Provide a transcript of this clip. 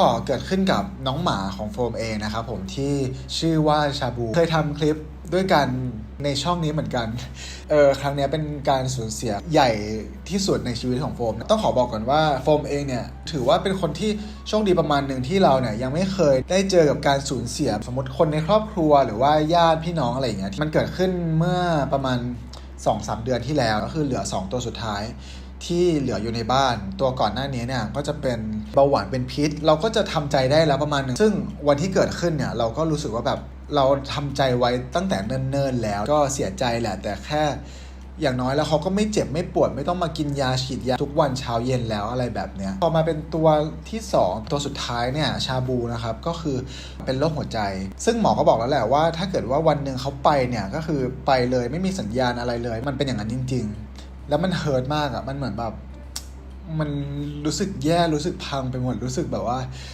ก็เกิดขึ้นกับน้องหมาของโฟมเองนะครับผมที่ชื่อว่าชาบู เคยทำคลิปด้วยกันในช่องนี้เหมือนกัน เออครั้งนี้เป็นการสูญเสียใหญ่ที่สุดในชีวิตของโฟม ต้องขอบอกก่อนว่าโฟมเองเนี่ยถือว่าเป็นคนที่โชคดีประมาณหนึ่งที่เราเนี่ยยังไม่เคยได้เจอกับการสูญเสียสมมติคนในครอบครัวหรือว่าญาติพี่น้องอะไรอย่างเงี้ยมันเกิดขึ้นเมื่อประมาณ2-3 เดือนที่แล้วก็คือเหลือ 2 ตัวสุดท้าย ที่เหลืออยู่ในบ้าน ตัวก่อนหน้านี้เนี่ยก็จะเป็นเบาหวานเป็นพิษ เราก็จะทำใจได้แล้วประมาณหนึงซึ่งวันที่เกิดขึ้นเนี่ยเราก็รู้สึกว่าแบบเราทำใจไว้ตั้งแต่เนิ่นๆแล้ว ก็เสียใจแหละแต่แค่อย่างน้อยแล้วเขาก็ไม่เจ็บไม่ปวดไม่ต้องมากินยาฉีดยาทุกวันเช้าเย็นแล้วอะไรแบบเนี้ยพอมาเป็นตัวที่ 2 ตัวสุดท้ายเนี่ยชาบูนะครับก็คือเป็นโรคหัวใจ ซึ่งหมอก็บอกแล้วแหละว่า ถ้าเกิดว่าวันหนึ่งเขาไปเนี่ยก็คือไปเลยไม่มีสัญญาณอะไรเลย มันเป็นอย่างนั้นจริง ๆ แล้วมันเฮิร์ตมากอะ่ะมันเหมือนแบบ มันรู้สึกแย่รู้สึกพังไปหมดรู้สึกแบบว่า